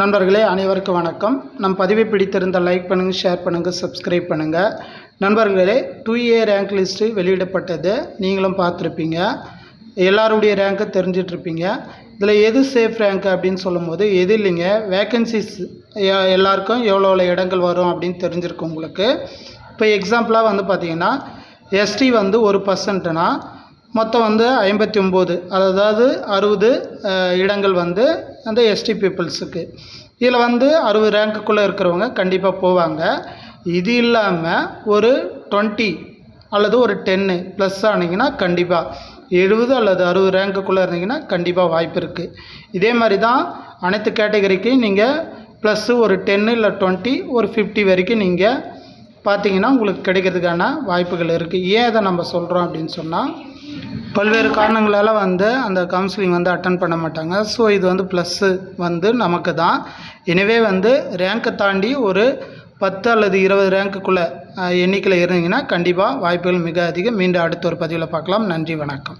நண்பர்களே அனைவருக்கும் வணக்கம். நம் பதிவை பிடித்திருந்த லைக் பண்ணுங்கள் ஷேர் பண்ணுங்கள் சப்ஸ்கிரைப் பண்ணுங்கள் நண்பர்களே டூ ஏ ரேங்க் லிஸ்ட்டு வெளியிடப்பட்டது. நீங்களும் பார்த்துருப்பீங்க. எல்லாருடைய ரேங்க்கு தெரிஞ்சிட்ருப்பீங்க. இதில் எது சேஃப் ரேங்க் அப்படின்னு சொல்லும்போது எது இல்லைங்க? வேக்கன்சிஸ் எல்லாருக்கும் எவ்வளோ எவ்வளோ இடங்கள் வரும் அப்படின்னு தெரிஞ்சிருக்கு உங்களுக்கு. இப்போ எக்ஸாம்பிளாக வந்து பார்த்தீங்கன்னா எஸ்டி வந்து ஒரு பர்சன்ட்னா மொத்தம் வந்து ஐம்பத்தி ஒம்பது அதாவது அறுபது இடங்கள் வந்து அந்த எஸ்டி பீப்புள்ஸுக்கு இதில் வந்து அறுபது ரேங்க்குள்ளே இருக்கிறவங்க கண்டிப்பாக போவாங்க. இது இல்லாமல் ஒரு டுவெண்ட்டி அல்லது ஒரு டென்னு ப்ளஸ் ஆனீங்கன்னா கண்டிப்பாக எழுபது அல்லது அறுபது ரேங்க்குள்ளே இருந்தீங்கன்னா கண்டிப்பாக வாய்ப்பு இருக்குது இதே மாதிரி தான் அனைத்து கேட்டகரிக்கு நீங்கள் ப்ளஸ்ஸு ஒரு டென்னு இல்லை டுவெண்ட்டி ஒரு ஃபிஃப்டி வரைக்கும் நீங்கள் பார்த்தீங்கன்னா உங்களுக்கு கிடைக்கிறதுக்கான வாய்ப்புகள் இருக்குது ஏன் இதை நம்ம சொல்கிறோம் அப்படின்னு சொன்னால் பல்வேறு காரணங்களால் வந்து அந்த கவுன்சிலிங் வந்து அட்டன் பண்ண மாட்டாங்க. ஸோ இது வந்து ப்ளஸ்ஸு வந்து நமக்கு தான். எனவே வந்து ரேங்க்கை தாண்டி ஒரு பத்து அல்லது இருபது ரேங்க்குள்ளே எண்ணிக்கையில் இருந்தீங்கன்னா கண்டிப்பாக வாய்ப்புகள் மிக அதிகம். மீண்டும் அடுத்த ஒரு பதிவில் பார்க்கலாம். நன்றி வணக்கம்.